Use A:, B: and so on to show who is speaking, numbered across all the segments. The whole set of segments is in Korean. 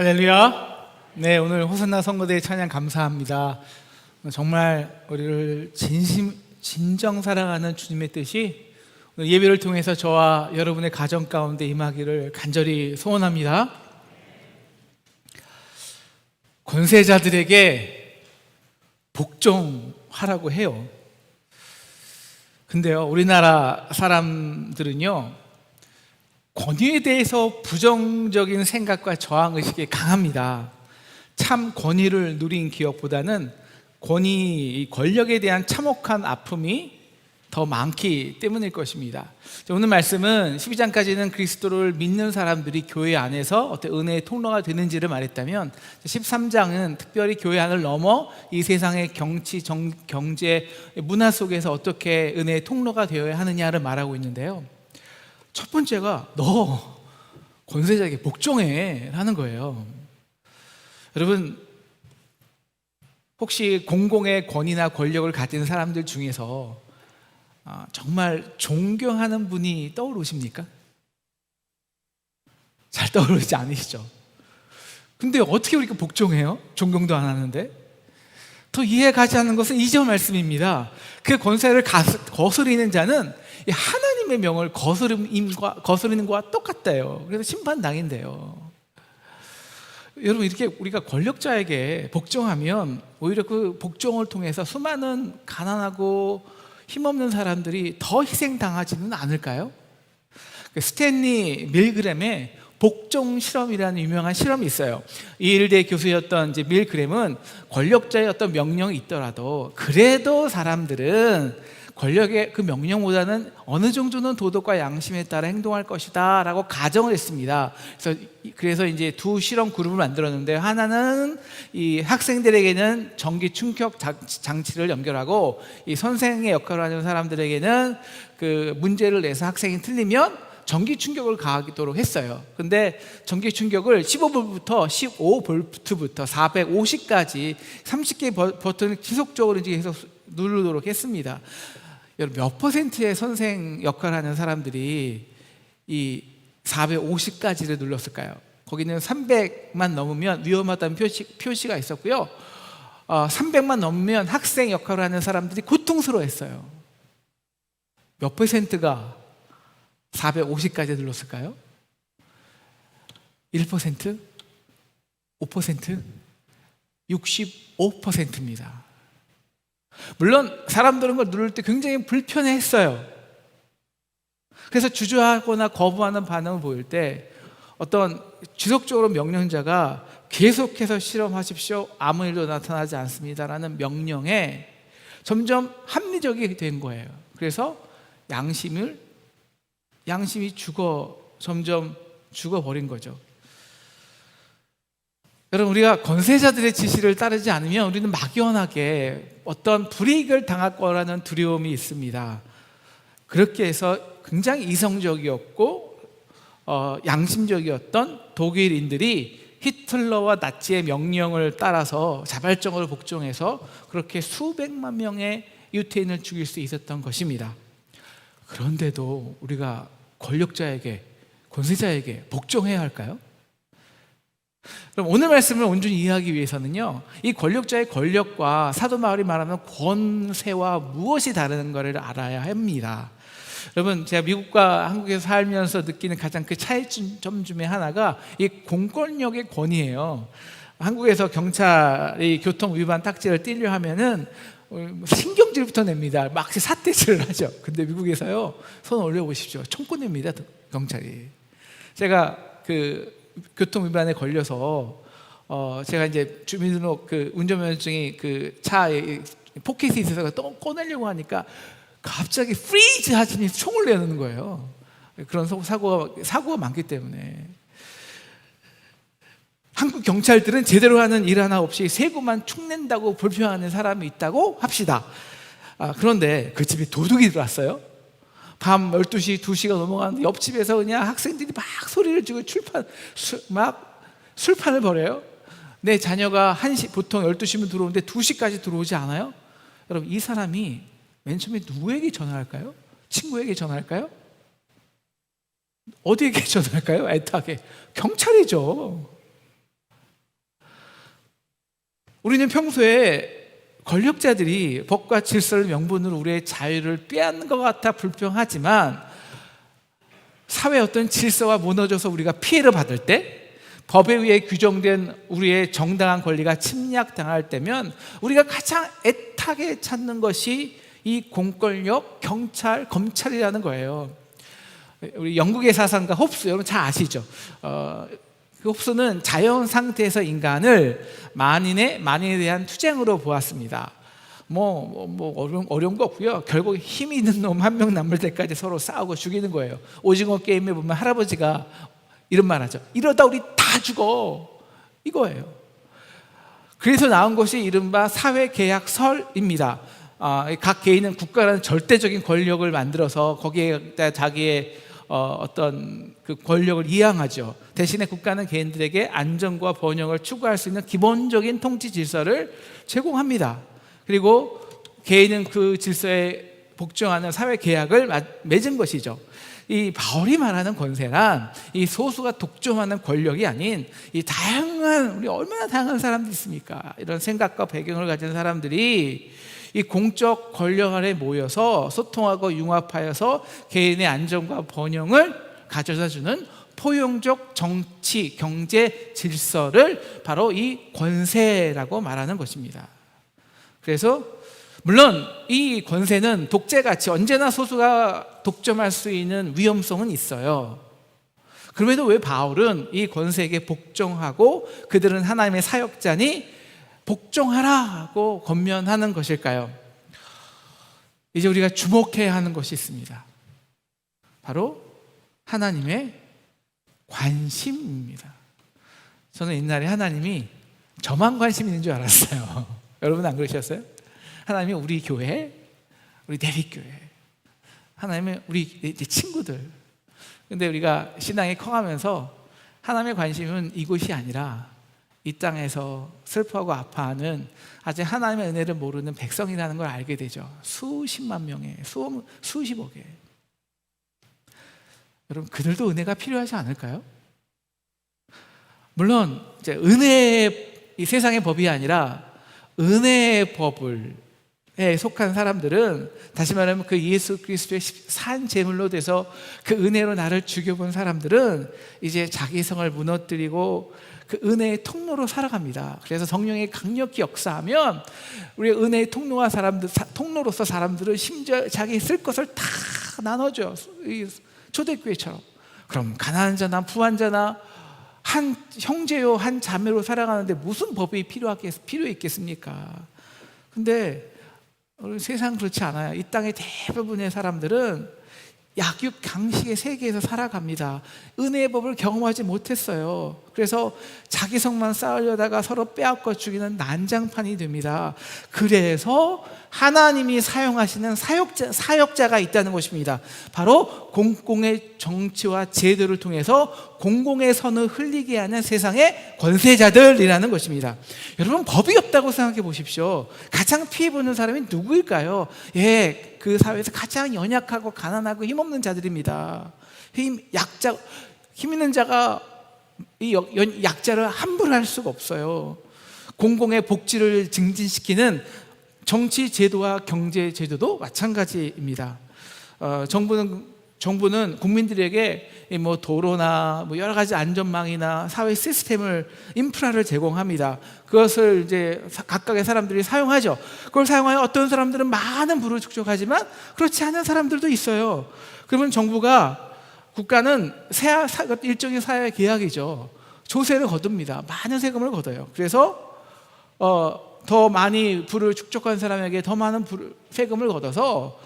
A: 할렐루야. 네, 오늘 호산나 선거대 찬양 감사합니다. 정말 우리를 진심 진정 사랑하는 주님의 뜻이 오늘 예배를 통해서 저와 여러분의 가정 가운데 임하기를 간절히 소원합니다. 권세자들에게 복종하라고 해요. 근데요, 우리나라 사람들은요, 권위에 대해서 부정적인 생각과 저항 의식이 강합니다. 참 권위를 누린 기억보다는 권위, 이 권력에 대한 참혹한 아픔이 더 많기 때문일 것입니다. 자, 오늘 말씀은 12장까지는 그리스도를 믿는 사람들이 교회 안에서 어떤 은혜의 통로가 되는지를 말했다면 13장은 특별히 교회 안을 넘어 이 세상의 경치, 정, 경제, 문화 속에서 어떻게 은혜의 통로가 되어야 하느냐를 말하고 있는데요. 첫 번째가 너 권세자에게 복종해 하는 거예요. 여러분 혹시 공공의 권위나 권력을 가진 사람들 중에서 아, 정말 존경하는 분이 떠오르십니까? 잘 떠오르지 않으시죠? 근데 어떻게 우리가 복종해요? 존경도 안 하는데? 더 이해 가 지 않는 것은 이전 말씀입니다. 그 권세를 거스리는 자는 하나님의 명을 거스름과 거스르는 것과 똑같대요. 그래서 심판 당인데요. 여러분 이렇게 우리가 권력자에게 복종하면 오히려 그 복종을 통해서 수많은 가난하고 힘없는 사람들이 더 희생당하지는 않을까요? 그 스탠리 밀그램의 복종 실험이라는 유명한 실험이 있어요. 이일대 교수였던 이제 밀그램은 권력자의 어떤 명령이 있더라도 그래도 사람들은 권력의 그 명령보다는 어느 정도는 도덕과 양심에 따라 행동할 것이다 라고 가정을 했습니다. 그래서 그래서 이제 두 실험 그룹을 만들었는데 하나는 이 학생들에게는 전기 충격 장치를 연결하고 이 선생의 역할을 하는 사람들에게는 그 문제를 내서 학생이 틀리면 전기 충격을 가하도록 했어요. 근데 전기 충격을 15볼트부터 15볼트부터 450까지 30개 버튼을 지속적으로 이제 계속 누르도록 했습니다. 여러분 몇 퍼센트의 선생 역할을 하는 사람들이 이 450까지를 눌렀을까요? 거기는 300만 넘으면 위험하다는 표시, 표시 가 있었고요. 어, 300만 넘으면 학생 역할을 하는 사람들이 고통스러워했어요. 몇 퍼센트가 450까지 눌렀을까요? 1%? 5%? 65%입니다. 물론 사람들은 걸 누를 때 굉장히 불편해했어요. 그래서 주저하거나 거부하는 반응을 보일 때 어떤 지속적으로 명령자가 계속해서 실험하십시오. 아무 일도 나타나지 않습니다라는 명령에 점점 합리적이 된 거예요. 그래서 양심을 양심이 죽어 점점 죽어 버린 거죠. 여러분 우리가 권세자들의 지시를 따르지 않으면 우리는 막연하게 어떤 불이익을 당할 거라는 두려움이 있습니다. 그렇게 해서 굉장히 이성적이었고 어, 양심적이었던 독일인들이 히틀러와 나치의 명령을 따라서 자발적으로 복종해서 그렇게 수백만 명의 유태인을 죽일 수 있었던 것입니다. 그런데도 우리가 권력자에게 권세자에게 복종해야 할까요? 그럼 오늘 말씀을 온전히 이해하기 위해서는요, 이 권력자의 권력과 사도 마을이 말하는 권세와 무엇이 다른 것을 알아야 합니다. 여러분, 제가 미국과 한국에서 살면서 느끼는 가장 그 차이점 중에 하나가 이 공권력의 권위예요. 한국에서 경찰이 교통 위반 딱지를 떼려 하면은 신경질부터 냅니다. 막 사태질을 하죠. 근데 미국에서요, 손 올려 보십시오. 총구 냅니다. 경찰이. 제가 그 교통 위반에 걸려서 어 제가 이제 주민등록 그 운전면허증이 그 차에 포켓에 있어서 또 꺼내려고 하니까 갑자기 프리즈 하더니 총을 내는 거예요. 그런 사고가 사고가 많기 때문에 한국 경찰들은 제대로 하는 일 하나 없이 세금만 축낸다고 불평하는 사람이 있다고 합시다. 아, 그런데 그 집에 도둑이 들어왔어요. 밤 12시, 2시가 넘어가는데 옆집에서 그냥 학생들이 막 소리를 지고 출판, 수, 막 술판을 벌여요. 내 자녀가 1시, 보통 12시면 들어오는데 2시까지 들어오지 않아요? 여러분, 이 사람이 맨 처음에 누구에게 전화할까요? 친구에게 전화할까요? 어디에게 전화할까요? 애타게. 경찰이죠. 우리는 평소에 권력자들이 법과 질서를 명분으로 우리의 자유를 빼앗는 것 같아 불평하지만 사회 어떤 질서가 무너져서 우리가 피해를 받을 때 법에 의해 규정된 우리의 정당한 권리가 침략당할 때면 우리가 가장 애타게 찾는 것이 이 공권력, 경찰, 검찰이라는 거예요. 우리 영국의 사상가 홉스 여러분 잘 아시죠? 어, 그 홉스는 자연 상태에서 인간을 만인의 만인에 대한 투쟁으로 보았습니다. 뭐, 뭐, 뭐 어려운, 어려운 거 없고요. 결국 힘 있는 놈 한 명 남을 때까지 서로 싸우고 죽이는 거예요. 오징어 게임에 보면 할아버지가 이런 말 하죠. 이러다 우리 다 죽어. 이거예요. 그래서 나온 것이 이른바 사회계약설입니다. 아, 각 개인은 국가라는 절대적인 권력을 만들어서 거기에 자기의 어, 어떤 그 권력을 이양하죠. 대신에 국가는 개인들에게 안정과 번영을 추구할 수 있는 기본적인 통치 질서를 제공합니다. 그리고 개인은 그 질서에 복종하는 사회 계약을 맺은 것이죠. 이 바울이 말하는 권세란 이 소수가 독점하는 권력이 아닌 이 다양한 우리 얼마나 다양한 사람들이 있습니까? 이런 생각과 배경을 가진 사람들이 이 공적 권력 아래 모여서 소통하고 융합하여서 개인의 안정과 번영을 가져다 주는 포용적 정치, 경제 질서를 바로 이 권세라고 말하는 것입니다. 그래서 물론 이 권세는 독재같이 언제나 소수가 독점할 수 있는 위험성은 있어요. 그럼에도 왜 바울은 이 권세에게 복종하고 그들은 하나님의 사역자니 복종하라고 권면하는 것일까요? 이제 우리가 주목해야 하는 것이 있습니다. 바로 하나님의 관심입니다. 저는 옛날에 하나님이 저만 관심 있는 줄 알았어요. 여러분 안 그러셨어요? 하나님이 우리 교회, 우리 대립교회, 하나님은 우리 내 친구들. 근데 우리가 신앙이 커가면서 하나님의 관심은 이곳이 아니라 이 땅에서 슬퍼하고 아파하는 아직 하나님의 은혜를 모르는 백성이라는 걸 알게 되죠. 수십만 명의 수, 수십억의 여러분 그들도 은혜가 필요하지 않을까요? 물론 이제 은혜의 이 세상의 법이 아니라 은혜의 법을 에 속한 사람들은 다시 말하면 그 예수 그리스도의 산 제물로 돼서 그 은혜로 나를 죽여본 사람들은 이제 자기 성을 무너뜨리고 그 은혜의 통로로 살아갑니다. 그래서 성령이 강력히 역사하면 우리 은혜의 통로와 사람들 통로로서 사람들은 심지어 자기 쓸 것을 다 나눠줘. 초대교회처럼. 그럼 가난한 자나 부한 자나 한 형제요 한 자매로 살아가는데 무슨 법이 필요하겠, 필요했겠습니까? 근데 세상 그렇지 않아요. 이 땅의 대부분의 사람들은 약육 강식의 세계에서 살아갑니다. 은혜의 법을 경험하지 못했어요. 그래서 자기 성만 쌓으려다가 서로 빼앗고 죽이는 난장판이 됩니다. 그래서 하나님이 사용하시는 사역자, 사역자가 있다는 것입니다. 바로 공공의 정치와 제도를 통해서 공공의 선을 흘리게 하는 세상의 권세자들이라는 것입니다. 여러분, 법이 없다고 생각해 보십시오. 가장 피해 보는 사람이 누구일까요? 예, 그 사회에서 가장 연약하고 가난하고 힘없는 자들입니다. 힘, 약자, 힘 있는 자가 이 약자를 함부로 할 수가 없어요. 공공의 복지를 증진시키는 정치 제도와 경제 제도도 마찬가지입니다. 어, 정부는 정부는 국민들에게 뭐 도로나 뭐 여러 가지 안전망이나 사회 시스템을 인프라를 제공합니다. 그것을 이제 각각의 사람들이 사용하죠. 그걸 사용하여 어떤 사람들은 많은 부를 축적하지만 그렇지 않은 사람들도 있어요. 그러면 정부가 국가는 세, 일종의 사회 계약이죠. 조세를 거둡니다. 많은 세금을 걷어요. 그래서 어, 더 많이 부를 축적한 사람에게 더 많은 부를, 세금을 걷어서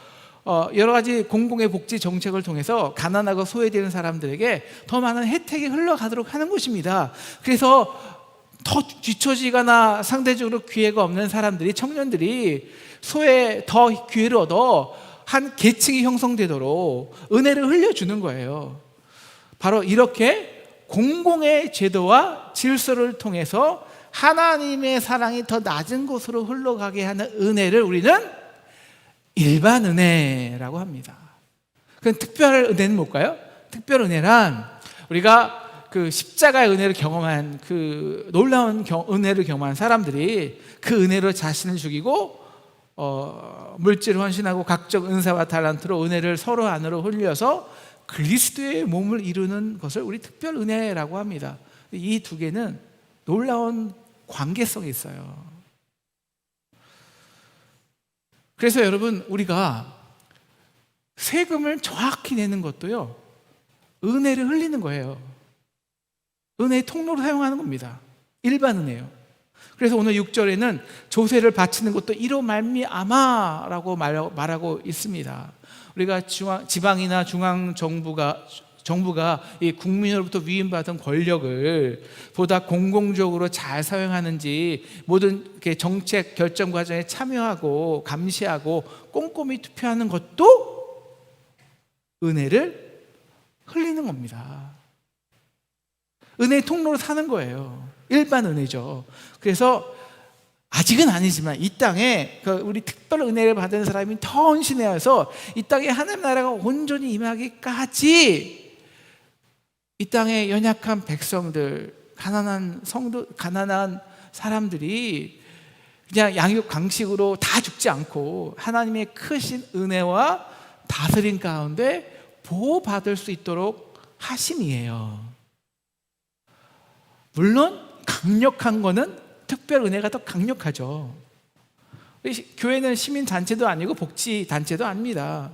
A: 어, 여러 가지 공공의 복지 정책을 통해서 가난하고 소외되는 사람들에게 더 많은 혜택이 흘러가도록 하는 것입니다. 그래서 더 뒤처지거나 상대적으로 기회가 없는 사람들이 청년들이 소외 더 기회를 얻어 한 계층이 형성되도록 은혜를 흘려주는 거예요. 바로 이렇게 공공의 제도와 질서를 통해서 하나님의 사랑이 더 낮은 곳으로 흘러가게 하는 은혜를 우리는 일반 은혜라고 합니다. 그 특별 은혜는 뭘까요? 특별 은혜란 우리가 그 십자가의 은혜를 경험한 그 놀라운 경- 은혜를 경험한 사람들이 그 은혜로 자신을 죽이고 어, 물질을 헌신하고 각종 은사와 달란트로 은혜를 서로 안으로 흘려서 그리스도의 몸을 이루는 것을 우리 특별 은혜라고 합니다. 이 두 개는 놀라운 관계성이 있어요. 그래서 여러분 우리가 세금을 정확히 내는 것도요. 은혜를 흘리는 거예요. 은혜의 통로로 사용하는 겁니다. 일반 은혜요. 그래서 오늘 6절에는 조세를 바치는 것도 이로 말미암아라고 말- 말하고 있습니다. 우리가 중앙, 지방이나 중앙 정부가 정부가 이 국민으로부터 위임받은 권력을 보다 공공적으로 잘 사용하는지 모든 정책 결정 과정에 참여하고 감시하고 꼼꼼히 투표하는 것도 은혜를 흘리는 겁니다. 은혜의 통로로 사는 거예요. 일반 은혜죠. 그래서 아직은 아니지만 이 땅에 그 우리 특별 은혜를 받은 사람이 더 헌신해서 이 땅에 하나님 나라가 온전히 임하기까지 이 땅의 연약한 백성들, 가난한 성도, 가난한 사람들이 그냥 양육 강식으로 다 죽지 않고 하나님의 크신 은혜와 다스림 가운데 보호받을 수 있도록 하심이에요. 물론 강력한 거는 특별 은혜가 더 강력하죠. 교회는 시민 단체도 아니고 복지 단체도 아닙니다.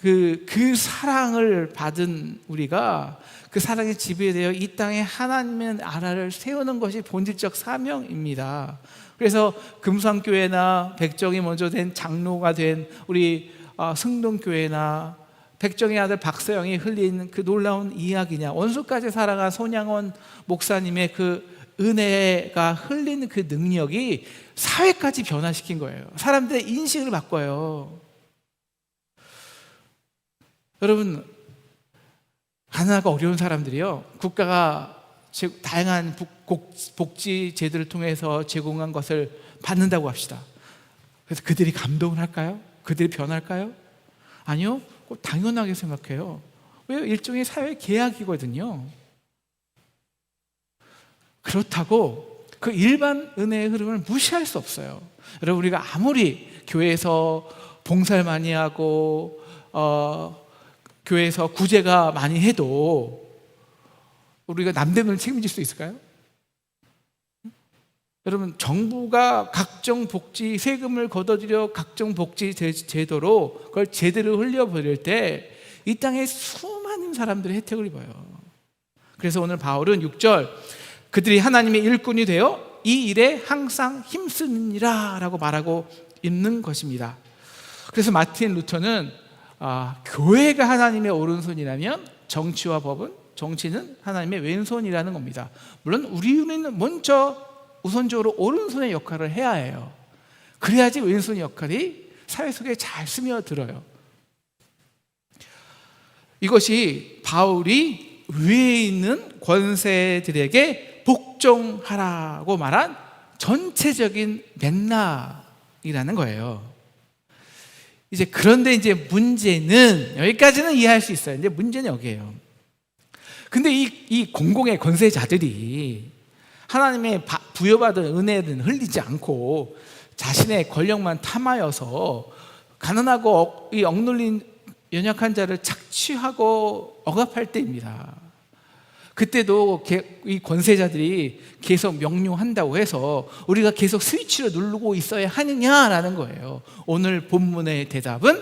A: 그, 그 사랑을 받은 우리가 그 사랑에 지배되어 이 땅에 하나님의 나라를 세우는 것이 본질적 사명입니다. 그래서 금상교회나 백정이 먼저 된 장로가 된 우리 어, 승동교회나 백정의 아들 박서영이 흘린 그 놀라운 이야기냐 원수까지 살아간 손양원 목사님의 그 은혜가 흘리는 그 능력이 사회까지 변화시킨 거예요. 사람들의 인식을 바꿔요. 여러분 가난하고 어려운 사람들이요 국가가 제- 다양한 복- 복- 복지 제도를 통해서 제공한 것을 받는다고 합시다. 그래서 그들이 감동을 할까요? 그들이 변할까요? 아니요, 꼭 당연하게 생각해요. 왜 일종의 사회 계약이거든요. 그렇다고 그 일반 은혜의 흐름을 무시할 수 없어요. 여러분 우리가 아무리 교회에서 봉사를 많이 하고 어, 교회에서 구제가 많이 해도 우리가 남대문을 책임질 수 있을까요? 여러분 정부가 각종 복지 세금을 걷어들여 각종 복지 제- 제도로 그걸 제대로 흘려버릴 때 이 땅에 수많은 사람들이 혜택을 입어요. 그래서 오늘 바울은 6절 그들이 하나님의 일꾼이 되어 이 일에 항상 힘쓰느니라라고 말하고 있는 것입니다. 그래서 마틴 루터는 아, 교회가 하나님의 오른손이라면 정치와 법은 정치는 하나님의 왼손이라는 겁니다. 물론 우리는 먼저 우선적으로 오른손의 역할을 해야 해요. 그래야지 왼손의 역할이 사회 속에 잘 스며들어요. 이것이 바울이 위에 있는 권세들에게 복종하라고 말한 전체적인 맥락이라는 거예요. 이제 그런데 이제 문제는 여기까지는 이해할 수 있어요. 이제 문제는 여기에요. 근데 이, 이 공공의 권세자들이 하나님의 바- 부여받은 은혜는 흘리지 않고 자신의 권력만 탐하여서 가난하고 억- 이 억눌린 연약한 자를 착취하고 억압할 때입니다. 그때도 게- 이 권세자들이 계속 명령한다고 해서 우리가 계속 스위치를 누르고 있어야 하느냐라는 거예요. 오늘 본문의 대답은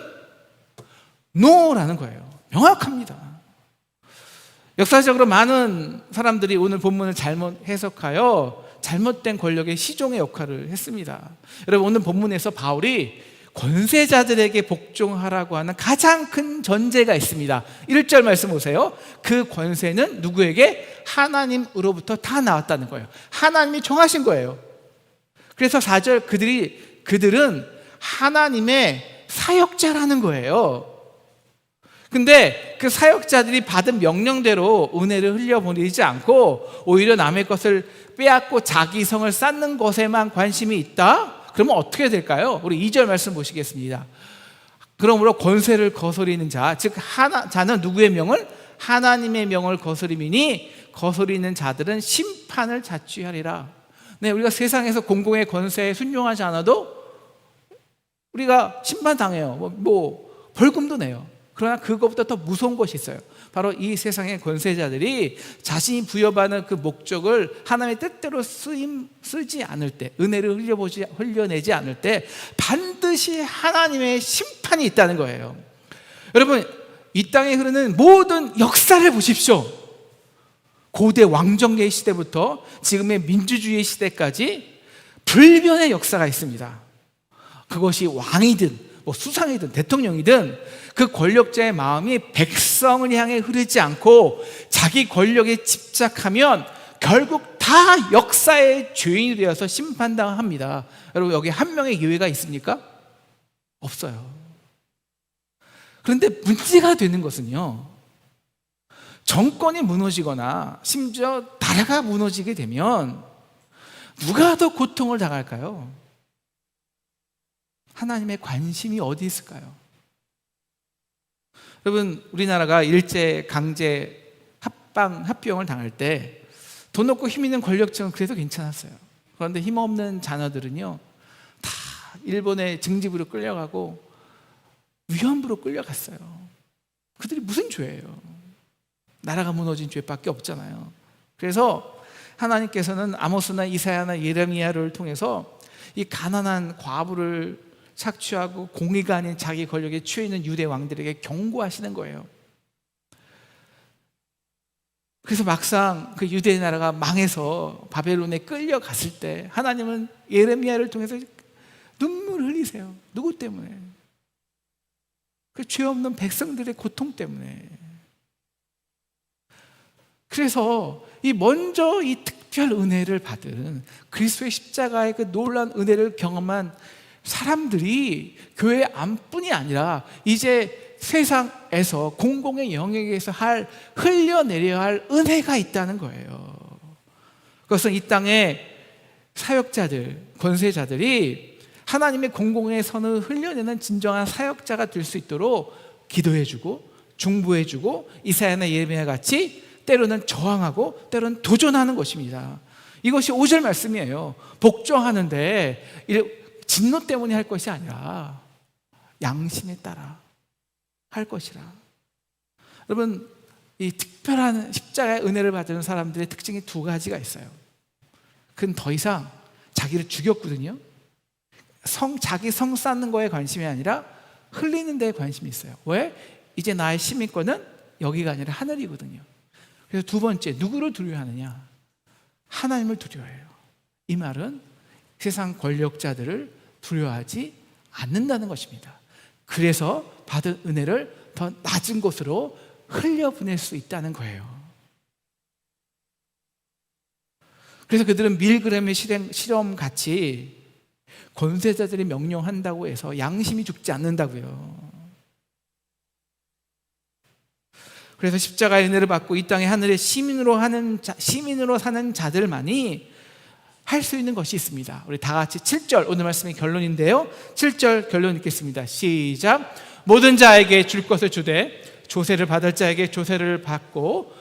A: 노라는 거예요. 명확합니다. 역사적으로 많은 사람들이 오늘 본문을 잘못 해석하여 잘못된 권력의 시종의 역할을 했습니다. 여러분 오늘 본문에서 바울이 권세자들에게 복종하라고 하는 가장 큰 전제가 있습니다. 1절 말씀 보세요. 그 권세는 누구에게 하나님으로부터 다 나왔다는 거예요. 하나님이 정하신 거예요. 그래서 4절 그들이 그들은 하나님의 사역자라는 거예요. 근데 그 사역자들이 받은 명령대로 은혜를 흘려보내지 않고 오히려 남의 것을 빼앗고 자기 성을 쌓는 것에만 관심이 있다? 그러면 어떻게 될까요? 우리 2절 말씀 보시겠습니다. 그러므로 권세를 거스리는 자, 즉 하나 자는 누구의 명을 하나님의 명을 거스림이니 거스리는 자들은 심판을 자취하리라. 네, 우리가 세상에서 공공의 권세에 순종하지 않아도 우리가 심판 당해요. 뭐, 뭐 벌금도 내요. 그러나 그것보다 더 무서운 것이 있어요. 바로 이 세상의 권세자들이 자신이 부여받는 그 목적을 하나님의 뜻대로 쓰임, 쓰지 않을 때, 은혜를 흘려보지, 흘려내지 않을 때 반드시 하나님의 심판이 있다는 거예요. 여러분, 이 땅에 흐르는 모든 역사를 보십시오. 고대 왕정계 시대부터 지금의 민주주의 시대까지 불변의 역사가 있습니다. 그것이 왕이든 뭐 수상이든 대통령이든 그 권력자의 마음이 백성을 향해 흐르지 않고 자기 권력에 집착하면 결국 다 역사의 죄인이 되어서 심판당합니다. 여러분 여기 한 명의 예외가 있습니까? 없어요. 그런데 문제가 되는 것은요. 정권이 무너지거나 심지어 나라가 무너지게 되면 누가 더 고통을 당할까요? 하나님의 관심이 어디 있을까요? 여러분, 우리나라가 일제 강제 합방, 합병을 당할 때 돈 없고 힘 있는 권력층은 그래도 괜찮았어요. 그런데 힘 없는 자녀들은요, 다 일본의 증집으로 끌려가고 위안부로 끌려갔어요. 그들이 무슨 죄예요? 나라가 무너진 죄밖에 없잖아요. 그래서 하나님께서는 아모스나 이사야나 예레미야를 통해서 이 가난한 과부를 착취하고 공의가 아닌 자기 권력에 취해 있는 유대 왕들에게 경고하시는 거예요. 그래서 막상 그 유대 나라가 망해서 바벨론에 끌려갔을 때 하나님은 예레미야를 통해서 눈물을 흘리세요. 누구 때문에? 그 죄 없는 백성들의 고통 때문에. 그래서 이 먼저 이 특별 은혜를 받은 그리스도의 십자가의 그 놀란 은혜를 경험한 사람들이 교회 안뿐이 아니라 이제 세상에서 공공의 영역에서 할 흘려내려야 할 은혜가 있다는 거예요. 그것은 이 땅의 사역자들, 권세자들이 하나님의 공공의 선을 흘려내는 진정한 사역자가 될 수 있도록 기도해주고 중보해주고 이사야나 예레미야 같이 때로는 저항하고 때로는 도전하는 것입니다. 이것이 5절 말씀이에요. 복종하는데 진노 때문에 할 것이 아니라 양심에 따라 할 것이라. 여러분, 이 특별한 십자가의 은혜를 받는 사람들의 특징이 두 가지가 있어요. 그건 더 이상 자기를 죽였거든요. 성, 자기 성 쌓는 거에 관심이 아니라 흘리는 데에 관심이 있어요. 왜? 이제 나의 시민권은 여기가 아니라 하늘이거든요. 그래서 두 번째, 누구를 두려워하느냐? 하나님을 두려워해요. 이 말은 세상 권력자들을 두려워하지 않는다는 것입니다. 그래서 받은 은혜를 더 낮은 곳으로 흘려보낼 수 있다는 거예요. 그래서 그들은 밀그램의 실행, 실험 같이 권세자들이 명령한다고 해서 양심이 죽지 않는다고요. 그래서 십자가의 은혜를 받고 이 땅의 하늘의 시민으로 하는 자, 시민으로 사는 자들만이 할 수 있는 것이 있습니다. 우리 다 같이 7절 오늘 말씀의 결론인데요. 7절 결론 읽겠습니다. 시작. 모든 자에게 줄 것을 주되 조세를 받을 자에게 조세를 받고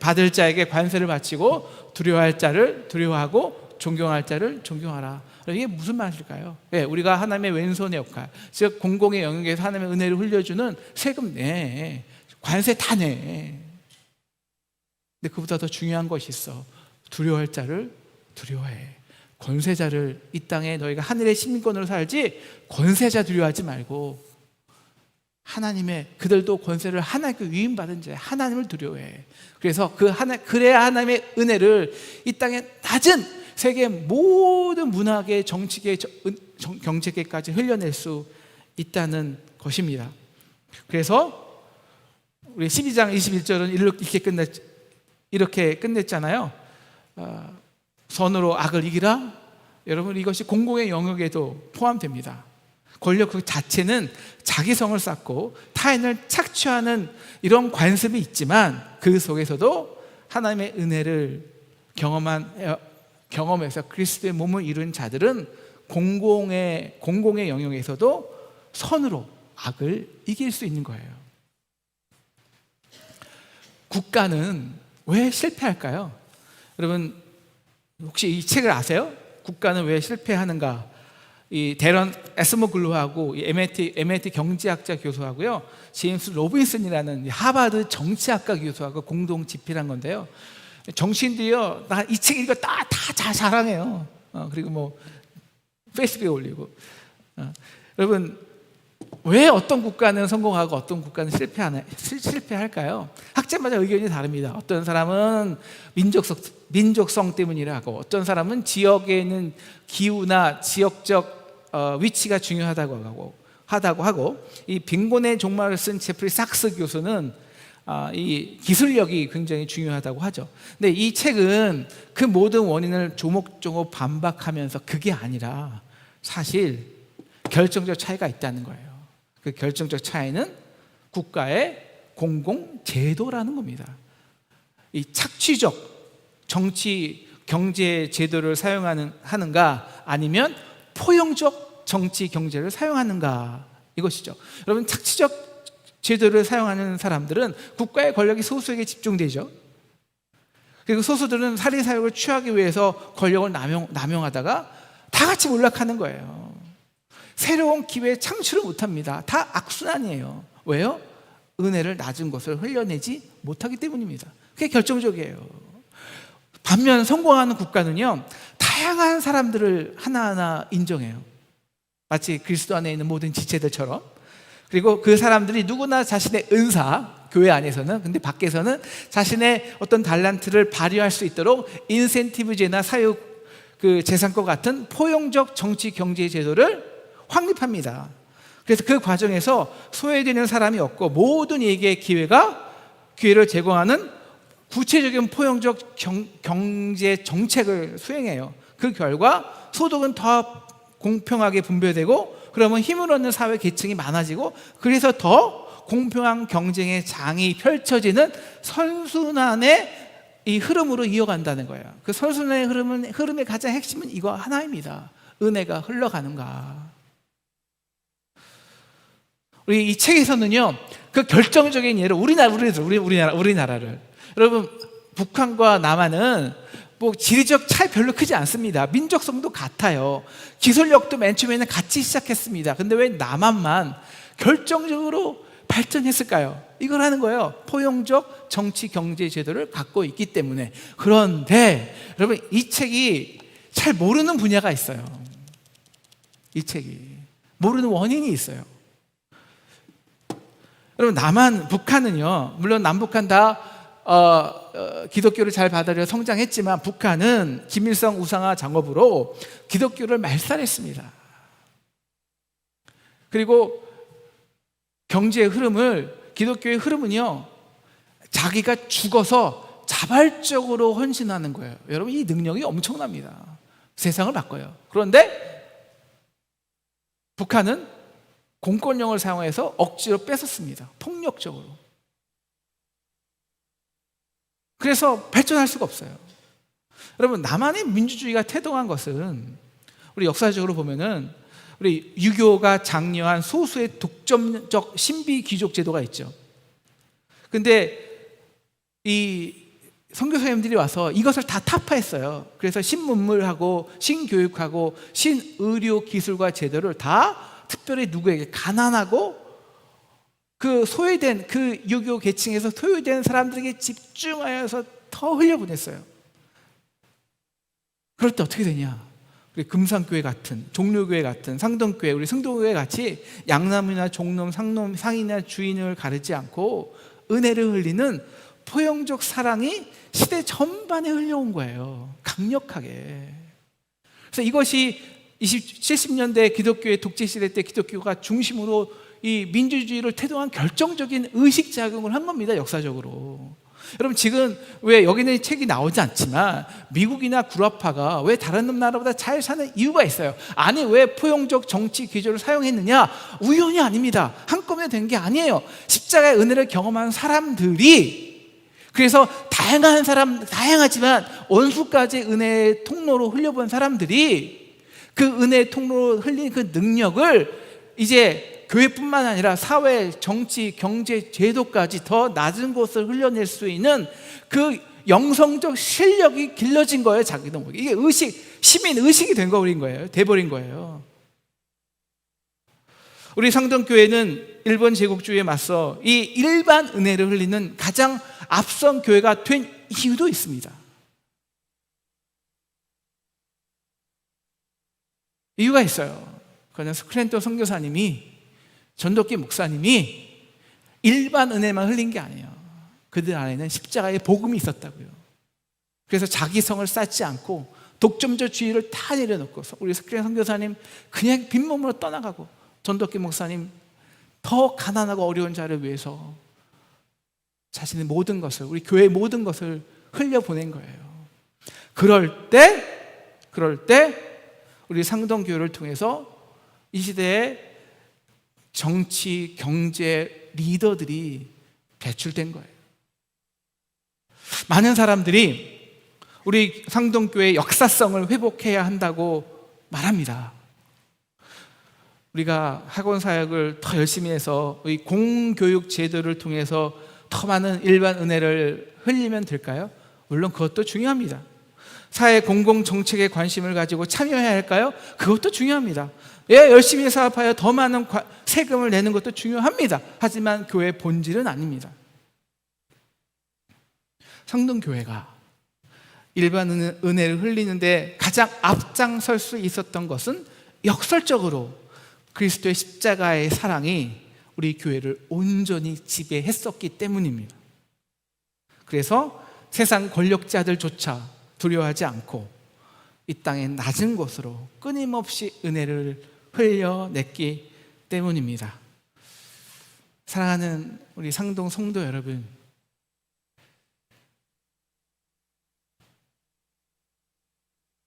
A: 받, 을 자에게 관세를 바치고 두려워할 자를 두려워하고 존경할 자를 존경하라. 이게 무슨 말일까요? 네, 우리가 하나님의 왼손의 역할, 즉 공공의 영역에서 하나님의 은혜를 흘려주는 세금 내, 관세 다 내. 근데 그보다 더 중요한 것이 있어. 두려워할 자를 두려워해. 권세자를 이 땅에 너희가 하늘의 시민권으로 살지 권세자 두려워하지 말고 하나님의 그들도 권세를 하나님께 위임받은 자 하나님을 두려워해. 그래서 그 하나 그래야 하나님의 은혜를 이 땅에 낮은 세계 모든 문화계, 정치계, 경제계까지 흘려낼 수 있다는 것입니다. 그래서 우리 12장 21절은 이렇게 끝냈 이렇게 끝냈잖아요. 어, 선으로 악을 이기라. 여러분 이것이 공공의 영역에도 포함됩니다. 권력 그 자체는 자기성을 쌓고 타인을 착취하는 이런 관습이 있지만 그 속에서도 하나님의 은혜를 경험한 어, 경험해서 그리스도의 몸을 이룬 자들은 공공의 공공의 영역에서도 선으로 악을 이길 수 있는 거예요. 국가는 왜 실패할까요? 여러분 혹시 이 책을 아세요? 국가는 왜 실패하는가? 이 데런 에스모글루하고 이 MIT, MIT 경제학자 교수하고요, 제임스 로빈슨이라는 이 하버드 정치학과 교수하고 공동 집필한 건데요. 정치인들이요, 나 이 책 읽어 다다 자랑해요. 어, 그리고 뭐 페이스북에 올리고. 어, 여러분 왜 어떤 국가는 성공하고 어떤 국가는 실패하나, 실- 실패할까요? 학자마다 의견이 다릅니다. 어떤 사람은 민족성, 민족성 때문이라고, 어떤 사람은 지역에 있는 기후나 지역적 어, 위치가 중요하다고 하고, 하다고 하고, 이 빈곤의 종말을 쓴 제프리 삭스 교수는 아, 이 기술력이 굉장히 중요하다고 하죠. 근데 이 책은 그 모든 원인을 조목조목 반박하면서 그게 아니라 사실 결정적 차이가 있다는 거예요. 그 결정적 차이는 국가의 공공 제도라는 겁니다. 이 착취적 정치 경제 제도를 사용하는 하는가 아니면 포용적 정치 경제를 사용하는가 이것이죠. 여러분 착취적 제도를 사용하는 사람들은 국가의 권력이 소수에게 집중되죠. 그리고 소수들은 사리 사욕을 취하기 위해서 권력을 남용, 남용하다가 다 같이 몰락하는 거예요. 새로운 기회 창출을 못합니다. 다 악순환이에요. 왜요? 은혜를 낮은 것을 흘려내지 못하기 때문입니다. 그게 결정적이에요. 반면 성공하는 국가는요, 다양한 사람들을 하나하나 인정해요. 마치 그리스도 안에 있는 모든 지체들처럼. 그리고 그 사람들이 누구나 자신의 은사, 교회 안에서는, 근데 밖에서는 자신의 어떤 달란트를 발휘할 수 있도록 인센티브제나 사육 그 재산과 같은 포용적 정치 경제 제도를 확립합니다. 그래서 그 과정에서 소외되는 사람이 없고 모든 이에게 기회가 기회를 제공하는 구체적인 포용적 경, 경제 정책을 수행해요. 그 결과 소득은 더 공평하게 분배되고 그러면 힘을 얻는 사회 계층이 많아지고 그래서 더 공평한 경쟁의 장이 펼쳐지는 선순환의 이 흐름으로 이어간다는 거예요. 그 선순환의 흐름은 흐름의 가장 핵심은 이거 하나입니다. 은혜가 흘러가는가. 우리 이 책에서는요, 그 결정적인 예를 우리나라 우리 우리 우리나라 우리나라를 여러분 북한과 남한은 뭐 지리적 차이 별로 크지 않습니다. 민족성도 같아요. 기술력도 맨 처음에는 같이 시작했습니다. 근데 왜 남한만 결정적으로 발전했을까요? 이걸 하는 거예요. 포용적 정치 경제 제도를 갖고 있기 때문에. 그런데 여러분 이 책이 잘 모르는 분야가 있어요. 이 책이 모르는 원인이 있어요. 여러분 남한 북한은요 물론 남북한 다 어, 어, 기독교를 잘 받아들여 성장했지만 북한은 김일성 우상화 작업으로 기독교를 말살했습니다. 그리고 경제의 흐름을 기독교의 흐름은요 자기가 죽어서 자발적으로 헌신하는 거예요. 여러분 이 능력이 엄청납니다. 세상을 바꿔요. 그런데 북한은 공권력을 사용해서 억지로 뺏었습니다. 폭력적으로. 그래서 발전할 수가 없어요. 여러분, 남한의 민주주의가 태동한 것은 우리 역사적으로 보면은 우리 유교가 장려한 소수의 독점적 신비 귀족 제도가 있죠. 근데 이 선교 사님들이 와서 이것을 다 타파했어요. 그래서 신문물하고 신교육하고 신의료 기술과 제도를 다 특별히 누구에게 가난하고 그 소외된 그 유교 계층에서 소외된 사람들에게 집중하여서 더 흘려보냈어요. 그럴 때 어떻게 되냐? 우리 금산교회 같은 종료교회 같은 상동교회 우리 성도교회 같이 양남이나 종놈 상놈 상이나 주인을 가르지 않고 은혜를 흘리는 포용적 사랑이 시대 전반에 흘려온 거예요. 강력하게. 그래서 이것이 20, 70년대 기독교의 독재 시대 때 기독교가 중심으로 이 민주주의를 태동한 결정적인 의식 작용을 한 겁니다. 역사적으로. 여러분 지금 왜 여기는 책이 나오지 않지만 미국이나 구라파가 왜 다른 나라보다 잘 사는 이유가 있어요. 아니 왜 포용적 정치 기조를 사용했느냐? 우연이 아닙니다. 한꺼번에 된 게 아니에요. 십자가의 은혜를 경험한 사람들이 그래서 다양한 사람 다양하지만 원수까지 은혜의 통로로 흘려본 사람들이 그 은혜의 통로로 흘린 그 능력을 이제 교회뿐만 아니라 사회, 정치, 경제, 제도까지 더 낮은 곳을 흘려낼 수 있는 그 영성적 실력이 길러진 거예요, 자기도 모르게. 이게 의식, 시민 의식이 된 거버린 거예요. 돼버린 거예요. 우리 상동교회는 일본 제국주의에 맞서 이 일반 은혜를 흘리는 가장 앞선 교회가 된 이유도 있습니다. 이유가 있어요. 그는 스크랜턴 선교사님이 전도기 목사님이 일반 은혜만 흘린 게 아니에요. 그들 안에는 십자가의 복음이 있었다고요. 그래서 자기 성을 쌓지 않고 독점적 주의를 다 내려놓고 우리 스크랜 선교사님 그냥 빈몸으로 떠나가고 전도기 목사님 더 가난하고 어려운 자를 위해서 자신의 모든 것을 우리 교회의 모든 것을 흘려 보낸 거예요. 그럴 때 그럴 때 우리 상동교회를 통해서 이 시대에 정치, 경제 리더들이 배출된 거예요. 많은 사람들이 우리 상동교회 역사성을 회복해야 한다고 말합니다. 우리가 학원 사역을 더 열심히 해서 이 공교육 제도를 통해서 더 많은 일반 은혜를 흘리면 될까요? 물론 그것도 중요합니다. 사회 공공 정책에 관심을 가지고 참여해야 할까요? 그것도 중요합니다. 예, 열심히 사업하여 더 많은 세금을 내는 것도 중요합니다. 하지만 교회 본질은 아닙니다. 성동교회가 일반 은혜를 흘리는데 가장 앞장설 수 있었던 것은 역설적으로 그리스도의 십자가의 사랑이 우리 교회를 온전히 지배했었기 때문입니다. 그래서 세상 권력자들조차 두려워하지 않고 이 땅의 낮은 곳으로 끊임없이 은혜를 흘려냈기 때문입니다. 사랑하는 우리 상동 성도 여러분,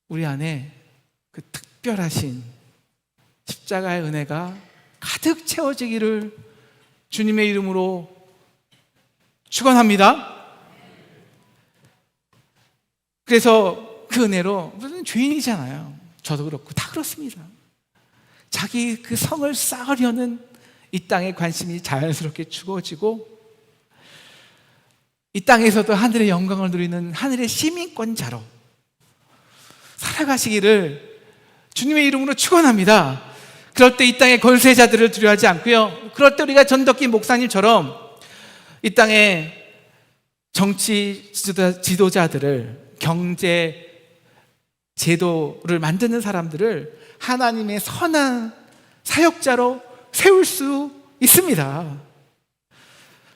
A: 우리 안에 그 특별하신 십자가의 은혜가 가득 채워지기를 주님의 이름으로 축원합니다. 그래서 그 은혜로 무슨 죄인이잖아요. 저도 그렇고 다 그렇습니다. 자기 그 성을 쌓으려는 이 땅의 관심이 자연스럽게 죽어지고 이 땅에서도 하늘의 영광을 누리는 하늘의 시민권자로 살아가시기를 주님의 이름으로 축원합니다. 그럴 때 이 땅의 권세자들을 두려워하지 않고요. 그럴 때 우리가 전덕기 목사님처럼 이 땅의 정치 지도자들을 경제 제도를 만드는 사람들을 하나님의 선한 사역자로 세울 수 있습니다.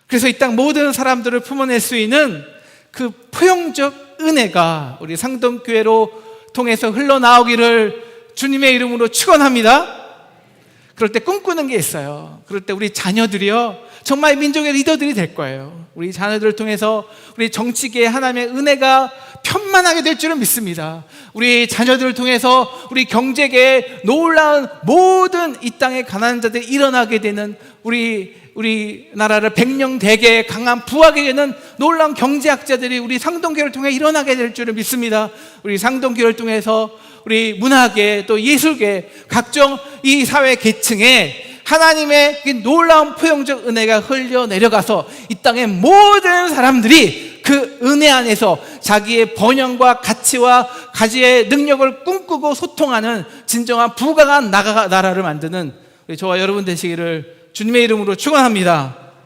A: 그래서 이 땅 모든 사람들을 품어낼 수 있는 그 포용적 은혜가 우리 상동교회로 통해서 흘러나오기를 주님의 이름으로 축원합니다. 그럴 때 꿈꾸는 게 있어요. 그럴 때 우리 자녀들이요. 정말 민족의 리더들이 될 거예요. 우리 자녀들을 통해서 우리 정치계에 하나님의 은혜가 편만하게 될 줄은 믿습니다. 우리 자녀들을 통해서 우리 경제계에 놀라운 모든 이 땅의 가난한 자들이 일어나게 되는 우리 우리 나라를 백령 대계 강한 부하게 되는 놀라운 경제학자들이 우리 상동교를 통해 일어나게 될 줄을 믿습니다. 우리 상동교를 통해서 우리 문화계 또 예술계 각종 이 사회 계층에 하나님의 놀라운 포용적 은혜가 흘려 내려가서 이 땅의 모든 사람들이 그 은혜 안에서 자기의 번영과 가치와 가지의 능력을 꿈꾸고 소통하는 진정한 부강한 나라를 만드는 저와 여러분 되시기를 주님의 이름으로 축원합니다.